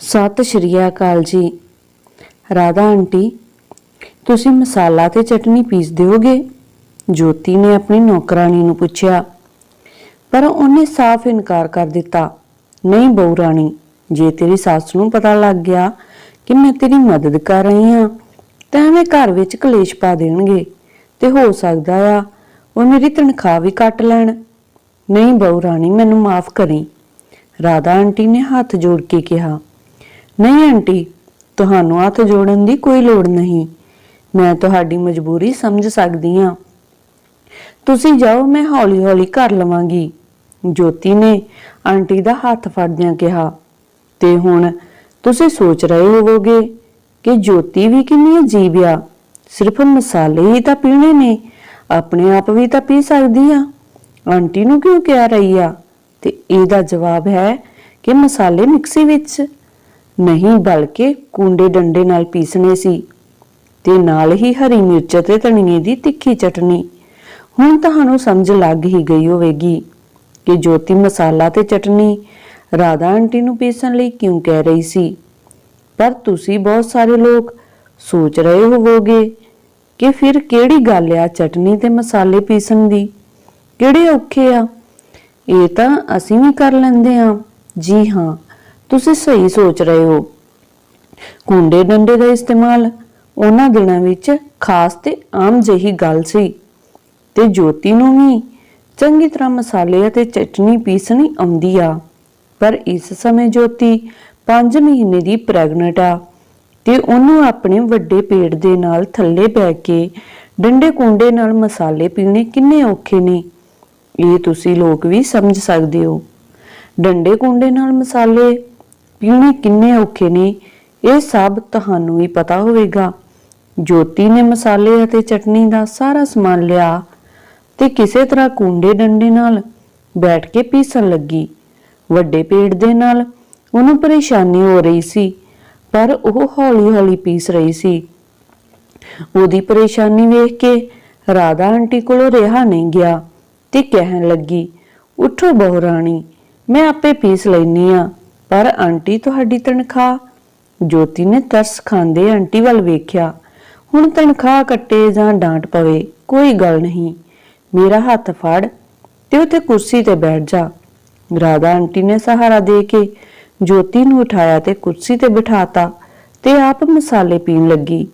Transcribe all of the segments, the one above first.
ਸਤਿ ਸ਼੍ਰੀ ਅਕਾਲ ਜੀ। ਰਾਧਾ ਆਂਟੀ, ਤੁਸੀਂ ਮਸਾਲਾ ਤੇ ਚਟਨੀ ਪੀਸ ਦਿਓਗੇ? ਜੋਤੀ ਨੇ ਆਪਣੀ ਨੌਕਰਾਨੀ ਨੂੰ ਪੁੱਛਿਆ। ਪਰ ਉਹਨੇ ਸਾਫ਼ ਇਨਕਾਰ ਕਰ ਦਿੱਤਾ। ਨਹੀਂ ਬਹੂ ਰਾਣੀ, ਜੇ ਤੇਰੀ ਸੱਸ ਨੂੰ ਪਤਾ ਲੱਗ ਗਿਆ ਕਿ ਮੈਂ ਤੇਰੀ ਮਦਦ ਕਰ ਰਹੀ ਹਾਂ, ਤਾਂ ਐਵੇਂ ਘਰ ਵਿੱਚ ਕਲੇਸ਼ ਪਾ ਦੇਣਗੇ। ਤੇ ਹੋ ਸਕਦਾ ਆ ਉਹ ਮੇਰੀ ਤਨਖਾਹ ਵੀ ਕੱਟ ਲੈਣ। ਨਹੀਂ ਬਹੂ ਰਾਣੀ, ਮੈਨੂੰ ਮਾਫ ਕਰੀ। ਰਾਧਾ ਆਂਟੀ ਨੇ ਹੱਥ ਜੋੜ ਕੇ ਕਿਹਾ। ਨਹੀਂ ਆਂਟੀ, ਤੁਹਾਨੂੰ ਹੱਥ ਜੋੜਨ ਦੀ ਕੋਈ ਲੋੜ ਨਹੀਂ। ਮੈਂ ਤੁਹਾਡੀ ਮਜਬੂਰੀ ਸਮਝ ਸਕਦੀ ਹਾਂ। ਤੁਸੀਂ ਜਾਓ, ਮੈਂ ਹੌਲੀ-ਹੌਲੀ ਕਰ ਲਵਾਂਗੀ। ਜੋਤੀ ਨੇ ਆਂਟੀ ਦਾ ਹੱਥ ਫੜਦਿਆਂ ਕਿਹਾ, ਤੇ ਹੁਣ ਤੁਸੀਂ ਸੋਚ ਰਹੇ ਹੋਵੋਗੇ ਕਿ ਜੋਤੀ ਵੀ ਕਿੰਨੀ ਅਜੀਬ ਆ। ਸਿਰਫ ਮਸਾਲੇ ਹੀ ਤਾਂ ਪੀਣੇ ਨੇ, ਆਪਣੇ ਆਪ ਵੀ ਤਾਂ ਪੀ ਸਕਦੀ ਆ। ਆਂਟੀ ਨੂੰ ਕਿਉਂ ਕਹਿ ਰਹੀ ਆ? ਤੇ ਇਹਦਾ ਜਵਾਬ ਹੈ ਕਿ ਮਸਾਲੇ ਮਿਕਸੀ ਵਿੱਚ। ਨਹੀਂ, ਬਲਕਿ ਕੁੰਡੇ ਡੰਡੇ ਨਾਲ ਪੀਸਣੇ ਸੀ ਤੇ ਨਾਲ ਹੀ ਹਰੀ ਮਿਰਚ ਤੇ ਧਨੀਏ ਦੀ ਤਿੱਖੀ ਚਟਨੀ। ਹੁਣ ਤੁਹਾਨੂੰ ਸਮਝ ਲੱਗ ਹੀ ਗਈ ਹੋਵੇਗੀ ਕਿ ਜੋਤੀ ਮਸਾਲਾ ਤੇ ਚਟਨੀ ਰਾਧਾ ਆਂਟੀ ਨੂੰ ਪੀਸਣ ਲਈ ਕਿਉਂ ਕਹਿ ਰਹੀ ਸੀ। ਪਰ ਤੁਸੀਂ ਬਹੁਤ ਸਾਰੇ ਲੋਕ ਸੋਚ ਰਹੇ ਹੋਵੋਗੇ ਕਿ ਫਿਰ ਕਿਹੜੀ ਗੱਲ ਆ ਚਟਨੀ ਤੇ ਮਸਾਲੇ ਪੀਸਣ ਦੀ? ਕਿਹੜੇ ਔਖੇ ਆ? ਇਹ ਤਾਂ ਅਸੀਂ ਵੀ ਕਰ ਲੈਂਦੇ ਆ ਜੀ ਹਾਂ ਤੁਸੀਂ ਸਹੀ ਸੋਚ ਰਹੇ ਹੋ। ਕੁੰਡੇ ਡੰਡੇ ਦਾ ਇਸਤੇਮਾਲ ਉਹਨਾਂ ਦਿਨਾਂ ਵਿੱਚ ਖਾਸ ਤੇ ਆਮ ਜਿਹੀ ਗੱਲ ਸੀ। ਤੇ ਜੋਤੀ ਨੂੰ ਵੀ ਚੰਗੀ ਤਰ੍ਹਾਂ ਮਸਾਲੇ ਅਤੇ ਚਟਨੀ ਪੀਸਣੀ ਆਉਂਦੀ ਆ। ਪਰ ਇਸ ਸਮੇਂ ਜੋਤੀ 5 ਮਹੀਨੇ ਦੀ ਪ੍ਰੈਗਨੈਂਟ ਆ ਤੇ ਉਹਨੂੰ ਆਪਣੇ ਵੱਡੇ ਪੇਟ ਦੇ ਨਾਲ ਥੱਲੇ ਬੈ ਕੇ ਡੰਡੇ ਕੁੰਡੇ ਨਾਲ ਮਸਾਲੇ ਪੀਣੇ ਕਿੰਨੇ ਔਖੇ ਨੇ। ਇਹ ਤੁਸੀਂ ਲੋਕ ਵੀ ਸਮਝ ਸਕਦੇ ਹੋ। ਡੰਡੇ ਕੁੰਡੇ ਨਾਲ ਮਸਾਲੇ ਪੀਣੇ ਕਿੰਨੇ ਔਖੇ ਨੇ, ਇਹ ਸਭ ਤੁਹਾਨੂੰ ਵੀ ਪਤਾ ਹੋਵੇਗਾ। ਜੋਤੀ ਨੇ ਮਸਾਲੇ ਅਤੇ ਚਟਨੀ ਦਾ ਸਾਰਾ ਸਮਾਨ ਲਿਆ ਤੇ ਕਿਸੇ ਤਰ੍ਹਾਂ ਕੁੰਡੇ ਡੰਡੇ ਨਾਲ ਬੈਠ ਕੇ ਪੀਸਣ ਲੱਗੀ। ਵੱਡੇ ਪੇਟ ਦੇ ਨਾਲ ਉਹਨੂੰ ਪਰੇਸ਼ਾਨੀ ਹੋ ਰਹੀ ਸੀ, ਪਰ ਉਹ ਹੌਲੀ-ਹੌਲੀ ਪੀਸ ਰਹੀ ਸੀ। ਉਹਦੀ ਪਰੇਸ਼ਾਨੀ ਵੇਖ ਕੇ ਰਾਧਾ ਆਂਟੀ ਕੋਲੋਂ ਰਿਹਾ ਨਹੀਂ ਗਿਆ ਤੇ ਕਹਿਣ ਲੱਗੀ, ਉਠੋ ਬਹੁ ਰਾਣੀ, ਮੈਂ ਆਪੇ ਪੀਸ ਲੈਨੀ ਆ। ਪਰ ਆਂਟੀ ਤੁਹਾਡੀ ਤਨਖਾਹ। ਜੋਤੀ ਨੇ ਤਰਸ ਖਾਂਦੇ ਆਂਟੀ ਵੱਲ ਵੇਖਿਆ। ਹੁਣ ਤਨਖਾਹ ਕੱਟੇ ਜਾਂ ਡਾਂਟ ਪਵੇ, ਕੋਈ ਗੱਲ ਨਹੀਂ। ਮੇਰਾ ਹੱਥ ਫੜ ਤੇ ਉੱਥੇ ਕੁਰਸੀ ਤੇ ਬੈਠ ਜਾ। ਰਾਧਾ ਆਂਟੀ ਨੇ ਸਹਾਰਾ ਦੇ ਕੇ ਜੋਤੀ ਨੂੰ ਉਠਾਇਆ ਤੇ ਕੁਰਸੀ ਤੇ ਬਿਠਾਤਾ ਤੇ ਆਪ ਮਸਾਲੇ ਪੀਣ ਲੱਗੀ।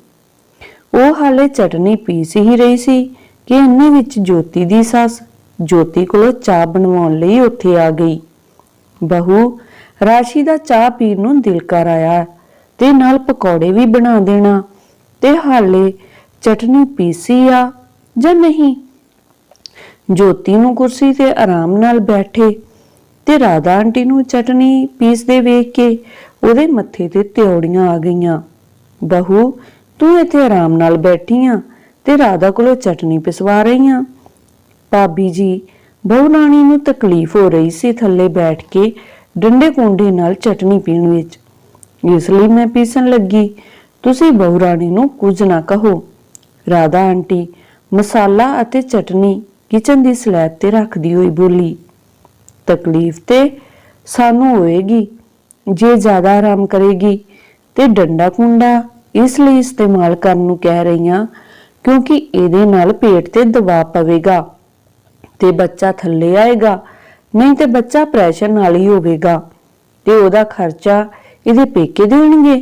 ਉਹ ਹਾਲੇ ਚਟਨੀ ਪੀਸ ਹੀ ਰਹੀ ਸੀ ਕਿ ਇੰਨੇ ਵਿੱਚ ਜੋਤੀ ਦੀ ਸੱਸ ਜੋਤੀ ਕੋਲੋਂ ਚਾਹ ਬਣਵਾਉਣ ਲਈ ਉੱਥੇ ਆ ਗਈ। ਬਹੂ ਰਾਸ਼ੀ ਦਾ ਚਾਹ ਪੀਣ ਨੂੰ ਦਿਲ ਕਰ ਆਇਆ ਤੇ ਨਾਲ ਪਕੌੜੇ ਵੀ ਬਣਾ ਦੇਣਾ ਤੇ ਹਾਲੇ ਚਟਨੀ ਪੀਸੀ ਆ ਜਾਂ ਨਹੀਂ? ਜੋਤੀ ਨੂੰ ਕੁਰਸੀ ਤੇ ਆਰਾਮ ਨਾਲ ਬੈਠੇ ਤੇ ਰਾਧਾ ਆਂਟੀ ਨੂੰ ਚਟਨੀ ਪੀਸਦੇ ਵੇਖ ਕੇ ਉਹਦੇ ਮੱਥੇ ਤੇ ਤਿਉੜੀਆਂ ਆ ਗਈਆਂ। ਬਹੂ, ਤੂੰ ਇੱਥੇ ਆਰਾਮ ਨਾਲ ਬੈਠੀ ਆ ਤੇ ਰਾਧਾ ਕੋਲੋਂ ਚਟਨੀ ਪਿਸਵਾ ਰਹੀ ਆ। ਭਾਬੀ ਜੀ, ਬਹੂ ਰਾਣੀ ਨੂੰ ਤਕਲੀਫ ਹੋ ਰਹੀ ਸੀ ਥੱਲੇ ਬੈਠ ਕੇ ਡੰਡੇ ਕੁੰਡੇ ਨਾਲ ਚਟਨੀ ਪੀਣ ਵਿੱਚ। ਇਸ ਲਈ ਮੈਂ ਪੀਸਣ ਲੱਗੀ। ਤੁਸੀਂ ਬਹੂ ਰਾਣੀ ਨੂੰ ਕੁਝ ਨਾ ਕਹੋ। ਰਾਧਾ ਆਂਟੀ ਮਸਾਲਾ ਅਤੇ ਚਟਨੀ ਕਿਚਨ ਦੀ ਸਲੈਬ ਤੇ ਰੱਖਦੀ ਹੋਈ ਬੋਲੀ, ਤਕਲੀਫ ਤੇ ਸਾਨੂੰ ਹੋਏਗੀ, ਜੇ ਜ਼ਿਆਦਾ ਆਰਾਮ ਕਰੇਗੀ ਤੇ ਡੰਡਾ ਕੁੰਡਾ ਇਸ ਲਈ ਇਸਤੇਮਾਲ ਕਰਨ ਨੂੰ ਕਹਿ ਰਹੀਆਂ ਕਿਉਂਕਿ ਇਹਦੇ ਨਾਲ ਪੇਟ ਤੇ ਦਬਾਅ ਪਵੇਗਾ ਤੇ ਬੱਚਾ ਥੱਲੇ ਆਏਗਾ ਨਹੀਂ ਤੇ ਬੱਚਾ ਪ੍ਰੈਸ਼ਰ ਨਾਲ ਹੀ ਹੋਵੇਗਾ ਤੇ ਉਹਦਾ ਖਰਚਾ ਇਹਦੇ ਪੇਕੇ ਦੇਣਗੇ।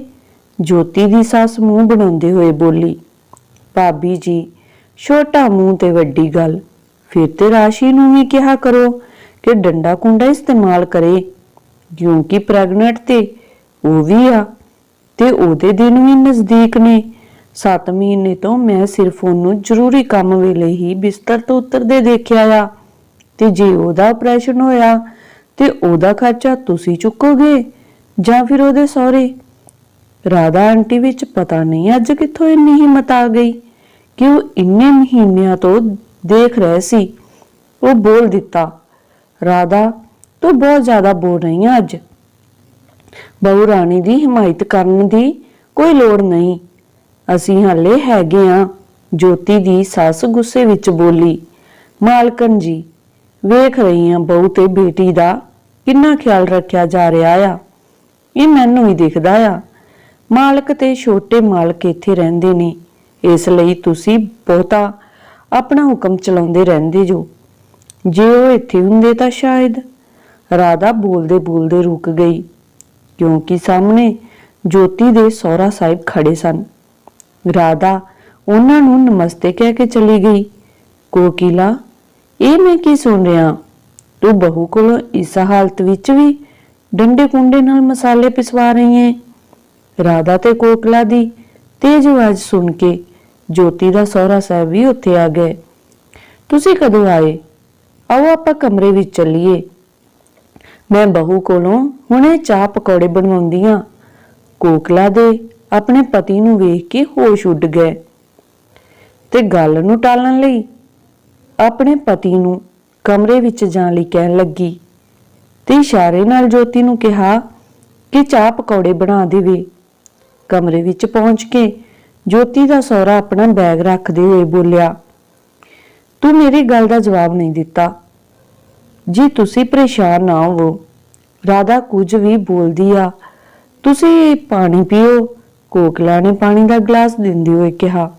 ਜੋਤੀ ਦੀ ਸੱਸ ਮੂੰਹ ਬਣਾਉਂਦੇ ਹੋਏ ਬੋਲੀ, ਭਾਬੀ ਜੀ, ਛੋਟਾ ਮੂੰਹ ਤੇ ਵੱਡੀ ਗੱਲ। ਫਿਰ ਤੇ ਰਾਸ਼ੀ ਨੂੰ ਵੀ ਕਿਹਾ ਕਰੋ ਕਿ ਡੰਡਾ ਕੁੰਡਾ ਇਸਤੇਮਾਲ ਕਰੇ। ਕਿਉਂਕਿ ਪ੍ਰੈਗਨੈਂਟ ਤੇ ਉਹ ਵੀ ਆ ਤੇ ਉਹਦੇ ਦਿਨ ਵੀ ਨਜ਼ਦੀਕ ਨੇ। 7 ਮਹੀਨੇ ਤੋਂ ਮੈਂ ਸਿਰਫ ਉਹਨੂੰ ਜ਼ਰੂਰੀ ਕੰਮ ਵੇਲੇ ਹੀ ਬਿਸਤਰ ਤੋਂ ਉਤਰਦੇ ਦੇਖਿਆ ਆ। ਤੇ ਜੇ ਉਹਦਾ ਆਪਰੇਸ਼ਨ ਹੋਇਆ ਤੇ ਉਹਦਾ ਖਰਚਾ ਤੁਸੀਂ ਚੁੱਕੋਗੇ ਜਾਂ ਫਿਰ ਉਹਦੇ ਸਹੁਰੇ? ਰਾਧਾ ਆਂਟੀ ਵਿੱਚ ਪਤਾ ਨਹੀਂ ਅੱਜ ਕਿੱਥੋਂ ਇੰਨੀ ਹਿੰਮਤ ਆ ਗਈ ਕਿ ਉਹ ਇੰਨੇ ਮਹੀਨਿਆਂ ਤੋਂ ਦੇਖ ਰਹੇ ਸੀ। ਉਹ ਬੋਲ ਦਿੱਤਾ, ਰਾਧਾ, ਤੂੰ ਬਹੁਤ ਜ਼ਿਆਦਾ ਬੋਲ ਰਹੀ ਹੈ ਅੱਜ। ਬਹੁ ਰਾਣੀ ਦੀ ਹਮਾਇਤ ਕਰਨ ਦੀ ਕੋਈ ਲੋੜ ਨਹੀਂ। ਅਸੀਂ ਹਾਲੇ ਹੈਗੇ ਆ। ਜੋਤੀ ਦੀ ਸੱਸ ਗੁੱਸੇ ਵਿੱਚ ਬੋਲੀ ਮਾਲਕਨ ਜੀ ਵੇਖ ਰਹੀ ਆ ਬਹੂ ਤੇ ਬੇਟੀ ਦਾ। ਕਿੰਨਾ ਖਿਆਲ ਰੱਖਿਆ ਜਾ ਰਿਹਾ ਆ। ਇਹ ਮੈਨੂੰ ਹੀ ਦਿਖਦਾ ਆ। ਮਾਲਕ ਤੇ ਛੋਟੇ ਮਾਲਕ ਇੱਥੇ ਰਹਿੰਦੇ ਨੇ। ਇਸ ਲਈ ਤੁਸੀਂ ਬਹੁਤਾ ਆਪਣਾ ਹੁਕਮ ਚਲਾਉਂਦੇ ਰਹਿੰਦੇ ਜੋ। ਜੇ ਉਹ ਇੱਥੇ ਹੁੰਦੇ ਤਾਂ ਸ਼ਾਇਦ ਰਾਧਾ ਬੋਲਦੇ ਬੋਲਦੇ ਰੁਕ ਗਈ। ਕਿਉਂਕਿ ਸਾਹਮਣੇ ਜੋਤੀ ਦੇ ਸਹੁਰਾ ਸਾਹਿਬ ਖੜੇ ਸਨ। ਰਾਧਾ ਉਹਨਾਂ ਨੂੰ ਨਮਸਤੇ ਕਹਿ ਕੇ ਚਲੀ ਗਈ। ਕੋਕਿਲਾ ਇਹ ਮੈਂ ਕੀ ਸੁਣ ਰਿਹਾ? ਤੂੰ ਬਹੂ ਕੋਲੋਂ ਇਸ ਹਾਲਤ ਵਿੱਚ ਵੀ ਡੰਡੇ ਕੁੰਡੇ ਨਾਲ ਮਸਾਲੇ ਪਿਸਵਾ ਰਹੀ ਹੈ ਰਾਧਾ ਤੇ ਕੋਕਲਾ ਦੀ ਤੇਜ਼ ਆਵਾਜ਼ ਸੁਣ ਕੇ ਜੋਤੀ ਦਾ ਸਹੁਰਾ ਸਾਹਿਬ ਵੀ ਉੱਥੇ ਆ ਗਏ। ਤੁਸੀਂ ਕਦੋਂ ਆਏ? ਆਓ ਆਪਾਂ ਕਮਰੇ ਵਿੱਚ ਚੱਲੀਏ। ਮੈਂ ਬਹੂ ਕੋਲੋਂ ਹੁਣੇ ਚਾਹ ਪਕੌੜੇ ਬਣਵਾਉਂਦੀ ਆ। ਕੋਕਲਾ ਦੇ ਆਪਣੇ ਪਤੀ ਨੂੰ ਵੇਖ ਕੇ ਹੋਸ਼ ਉੱਡ ਗਏ ਤੇ ਗੱਲ ਨੂੰ ਟਾਲਣ ਲਈ ਆਪਣੇ ਪਤੀ ਨੂੰ ਕਮਰੇ ਵਿੱਚ ਜਾਣ ਲਈ ਕਹਿਣ ਲੱਗੀ ਤੇ ਇਸ਼ਾਰੇ ਨਾਲ ਜੋਤੀ ਨੂੰ ਕਿਹਾ ਕਿ ਚਾਹ ਪਕੌੜੇ ਬਣਾ ਦੇਵੇ। ਕਮਰੇ ਵਿੱਚ ਪਹੁੰਚ ਕੇ ਜੋਤੀ ਦਾ ਸਹੁਰਾ ਆਪਣਾ ਬੈਗ ਰੱਖਦੇ ਹੋਏ ਬੋਲਿਆ, ਤੂੰ ਮੇਰੀ ਗੱਲ ਦਾ ਜਵਾਬ ਨਹੀਂ ਦਿੱਤਾ। ਜੀ ਤੁਸੀਂ ਪਰੇਸ਼ਾਨ ਨਾ ਹੋਵੋ, ਰਾਧਾ ਕੁਝ ਵੀ ਬੋਲਦੀ ਆ। ਤੁਸੀਂ ਪਾਣੀ ਪੀਓ। ਕੋਕਲਾ ਨੇ ਪਾਣੀ ਦਾ ਗਲਾਸ ਦਿੰਦੇ ਹੋਏ ਕਿਹਾ,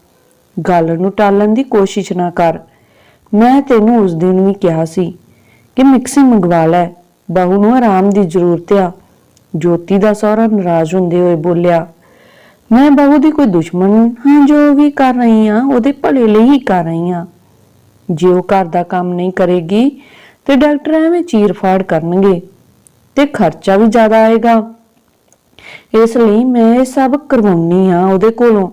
ਗੱਲ ਨੂੰ ਟਾਲਣ ਦੀ ਕੋਸ਼ਿਸ਼ ਨਾ ਕਰ। ਮੈਂ ਤੈਨੂੰ ਉਸ ਦਿਨ ਵੀ ਕਿਹਾ ਸੀ ਕਿ ਮਿਕਸੀ ਮੰਗਵਾ ਲੈ। ਬਹੂ ਨੂੰ ਆਰਾਮ ਦੀ ਜ਼ਰੂਰਤ ਆ। ਜੋਤੀ ਦਾ ਸਹੁਰਾ ਨਾਰਾਜ਼ ਹੁੰਦੇ ਹੋਏ ਬੋਲਿਆ, ਮੈਂ ਬਹੂ ਦੀ ਕੋਈ ਦੁਸ਼ਮਣ ਹਾਂ, ਜੋ ਵੀ ਕਰ ਰਹੀ ਆ ਉਹਦੇ ਭਲੇ ਲਈ ਹੀ ਕਰ ਰਹੀ ਆ ਜੇ ਉਹ ਘਰ ਦਾ ਕੰਮ ਨਹੀਂ ਕਰੇਗੀ, ਤੇ ਡਾਕਟਰ ਐਵੇਂ ਚੀਰ-ਫਾੜ ਕਰਨਗੇ ਤੇ ਖਰਚਾ ਵੀ ਜ਼ਿਆਦਾ ਆਏਗਾ। ਇਸ ਲਈ ਮੈਂ ਇਹ ਸਭ ਕਰਵਾਉਣੀ ਆ ਉਹਦੇ ਕੋਲੋਂ।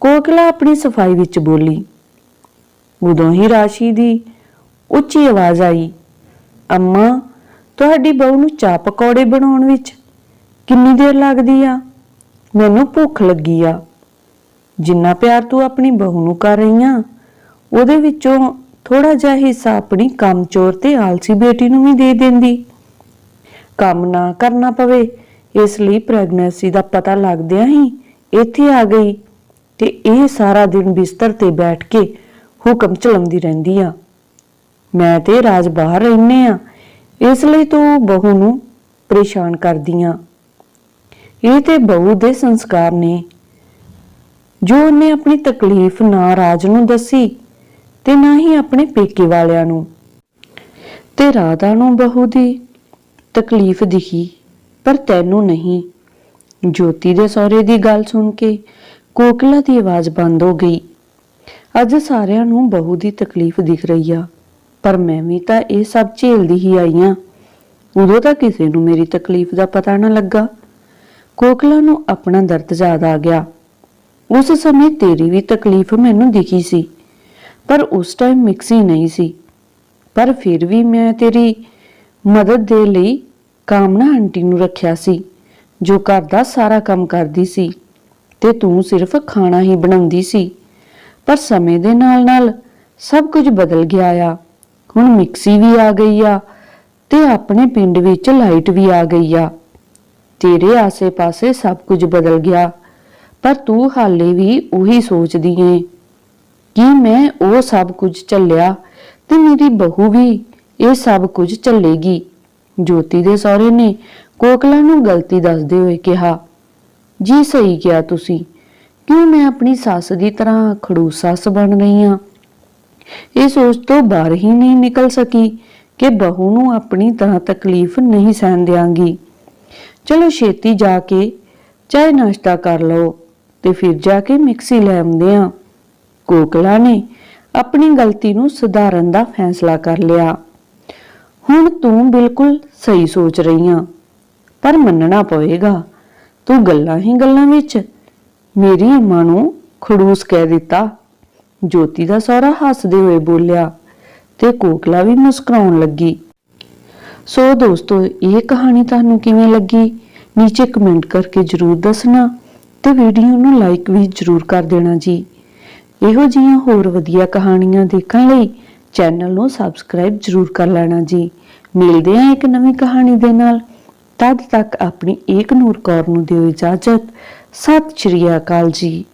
ਕੋਕਲਾ ਆਪਣੀ ਸਫ਼ਾਈ ਵਿੱਚ ਬੋਲੀ ਉਦੋਂ ਹੀ ਰਾਸ਼ੀ ਦੀ ਉੱਚੀ ਆਵਾਜ਼ ਆਈ, ਅੰਮਾ, ਤੁਹਾਡੀ ਬਹੂ ਨੂੰ ਚਾਹ ਪਕੌੜੇ ਬਣਾਉਣ ਵਿੱਚ ਕਿੰਨੀ ਦੇਰ ਲੱਗਦੀ ਆ? ਮੈਨੂੰ ਭੁੱਖ ਲੱਗੀ ਆ। ਜਿੰਨਾ ਪਿਆਰ ਤੂੰ ਆਪਣੀ ਬਹੂ ਨੂੰ ਕਰ ਰਹੀ ਆ, ਉਹਦੇ ਵਿੱਚੋਂ ਥੋੜਾ ਜਿਹਾ ਹਿੱਸਾ ਆਪਣੀ ਕੰਮਚੋਰ ਤੇ ਆਲਸੀ ਬੇਟੀ ਨੂੰ ਵੀ ਦੇ ਦਿੰਦੀ। ਕੰਮ ਨਾ ਕਰਨਾ ਪਵੇ, ਇਸ ਲਈ ਪ੍ਰੈਗਨੈਂਸੀ ਦਾ ਪਤਾ ਲੱਗਦਿਆਂ ਹੀ ਇੱਥੇ ਆ ਗਈ ਤੇ ਇਹ ਸਾਰਾ ਦਿਨ ਬਿਸਤਰ ਤੇ ਬੈਠ ਕੇ ਹੁਕਮ ਚਲਾਉਂਦੀ ਰਹਿੰਦੀ ਆ। ਮੈਂ ਤੇ ਰਾਜ ਬਾਹਰ ਰਹਿੰਨੇ ਆ। ਇਸ ਲਈ ਤੂੰ ਬਹੂ ਨੂੰ ਪਰੇਸ਼ਾਨ ਕਰਦੀ ਆ। ਇਹ ਤੇ ਬਹੂ ਦੇ ਸੰਸਕਾਰ ਨੇ। ਜੋ ਉਹਨੇ ਆਪਣੀ ਤਕਲੀਫ ਨਾ ਰਾਜ ਨੂੰ ਦੱਸੀ ਤੇ ਨਾ ਹੀ ਆਪਣੇ ਪੇਕੇ ਵਾਲਿਆਂ ਨੂੰ। ਤੇ ਰਾਧਾ ਨੂੰ ਬਹੂ ਦੀ ਤਕਲੀਫ ਦਿਖੀ, ਪਰ ਤੈਨੂੰ ਨਹੀਂ। ਜੋਤੀ ਦੇ ਸਹੁਰੇ ਦੀ ਗੱਲ ਸੁਣ ਕੇ ਕੋਕਲਾ ਦੀ ਆਵਾਜ਼ ਬੰਦ ਹੋ ਗਈ। ਅੱਜ ਸਾਰਿਆਂ ਨੂੰ ਬਹੂ ਦੀ ਤਕਲੀਫ ਦਿਖ ਰਹੀ ਆ, ਪਰ ਮੈਂ ਵੀ ਤਾਂ ਇਹ ਸਭ ਝੇਲਦੀ ਹੀ ਆਈ ਆ। ਉਦੋਂ ਤਾਂ ਕਿਸੇ ਨੂੰ ਮੇਰੀ ਤਕਲੀਫ ਦਾ ਪਤਾ ਨਾ ਲੱਗਾ। ਕੋਕਲਾ ਨੂੰ ਆਪਣਾ ਦਰਦ ਯਾਦ ਆ ਗਿਆ। ਉਸ ਸਮੇਂ ਤੇਰੀ ਵੀ ਤਕਲੀਫ ਮੈਨੂੰ ਦਿਖੀ ਸੀ, ਪਰ ਉਸ ਟਾਈਮ ਮਿਕਸੀ ਨਹੀਂ ਸੀ। ਪਰ ਫਿਰ ਵੀ ਮੈਂ ਤੇਰੀ ਮਦਦ ਦੇ ਲਈ ਕਾਮਨਾ ਆਂਟੀ ਨੂੰ ਰੱਖਿਆ ਸੀ, ਜੋ ਘਰ ਦਾ ਸਾਰਾ ਕੰਮ ਕਰਦੀ ਸੀ ਤੇ ਤੂੰ ਸਿਰਫ ਖਾਣਾ ਹੀ ਬਣਾਉਂਦੀ ਸੀ। ਪਰ ਸਮੇਂ ਦੇ ਨਾਲ-ਨਾਲ ਸਭ ਕੁਝ ਬਦਲ ਗਿਆ ਆ। ਹੁਣ ਮਿਕਸੀ ਵੀ ਆ ਗਈ ਆ ਤੇ ਆਪਣੇ ਪਿੰਡ ਵਿੱਚ ਲਾਈਟ ਵੀ ਆ ਗਈ ਆ। ਤੇਰੇ ਆਸੇ-ਪਾਸੇ ਸਭ ਕੁਝ ਬਦਲ ਗਿਆ, ਪਰ ਤੂੰ ਹਾਲੇ ਵੀ ਉਹੀ ਸੋਚਦੀ ਏ ਕਿ ਮੈਂ ਉਹ ਸਭ ਕੁਝ ਝੱਲਿਆ ਤੇ ਮੇਰੀ ਬਹੂ ਵੀ ਇਹ ਸਭ ਕੁਝ ਝੱਲੇਗੀ। ਜੋਤੀ ਦੇ ਸਹੁਰੇ ਨੇ ਕੋਕਲਾ ਨੂੰ ਗਲਤੀ ਦੱਸਦੇ ਹੋਏ ਕਿਹਾ, ਜੀ ਸਹੀ ਕਿਹਾ ਤੁਸੀਂ ਕਿਉਂ ਮੈਂ ਆਪਣੀ ਸੱਸ ਦੀ ਤਰ੍ਹਾਂ ਖੜੂਸ ਸੱਸ ਬਣ ਰਹੀ ਹਾਂ ਇਹ ਸੋਚ ਤੋਂ ਬਾਹਰ ਹੀ ਨਹੀਂ ਨਿਕਲ ਸਕੀ ਕਿ ਬਹੂ ਨੂੰ ਆਪਣੀ ਤਰ੍ਹਾਂ ਤਕਲੀਫ ਨਹੀਂ ਸਹਿਣ ਦਿਆਂਗੀ। ਚਲੋ ਛੇਤੀ ਜਾ ਕੇ ਚਾਹ ਨਾਸ਼ਤਾ ਕਰ ਲਓ ਤੇ ਫਿਰ ਜਾ ਕੇ ਮਿਕਸੀ ਲੈ ਆਉਂਦੇ ਆ। ਕੋਕਲਾ ਨੇ ਆਪਣੀ ਗਲਤੀ ਨੂੰ ਸੁਧਾਰਨ ਦਾ ਫੈਸਲਾ ਕਰ ਲਿਆ। ਹੁਣ ਤੂੰ ਬਿਲਕੁਲ ਸਹੀ ਸੋਚ ਰਹੀ ਆ, ਪਰ ਮੰਨਣਾ ਪਵੇਗਾ। ਤੂੰ ਗੱਲਾਂ ਹੀ ਗੱਲਾਂ ਵਿੱਚ ਮੇਰੀ ਮਾਂ ਨੂੰ ਖੜੂਸ ਕਹਿ ਦਿੱਤਾ। ਜੋਤੀ ਦਾ ਸਹੁਰਾ ਹੱਸਦੇ ਹੋਏ ਬੋਲਿਆ ਤੇ ਕੋਕਲਾ ਵੀ ਮੁਸਕਰਾਉਣ ਲੱਗੀ। ਸੋ ਦੋਸਤੋ, ਇਹ ਕਹਾਣੀ ਤੁਹਾਨੂੰ ਕਿਵੇਂ ਲੱਗੀ? ਨੀਚੇ ਕਮੈਂਟ ਕਰਕੇ ਜਰੂਰ ਦੱਸਣਾ ਤੇ ਵੀਡੀਓ ਨੂੰ ਲਾਈਕ ਵੀ ਜਰੂਰ ਕਰ ਦੇਣਾ ਜੀ। ਇਹੋ ਜਿਹੀਆਂ ਹੋਰ ਵਧੀਆ ਕਹਾਣੀਆਂ ਦੇਖਣ ਲਈ ਚੈਨਲ ਨੂੰ ਸਬਸਕ੍ਰਾਈਬ ਜਰੂਰ ਕਰ ਲੈਣਾ ਜੀ। ਮਿਲਦੇ ਹਾਂ ਇੱਕ ਨਵੀਂ ਕਹਾਣੀ ਦੇ ਨਾਲ। ਤਦ ਤੱਕ ਆਪਣੀ ਏਕ ਨੂਰ ਕੌਰ ਨੂੰ ਦਿਓ ਇਜਾਜ਼ਤ। ਸਤਿ ਸ਼੍ਰੀ ਅਕਾਲ ਜੀ।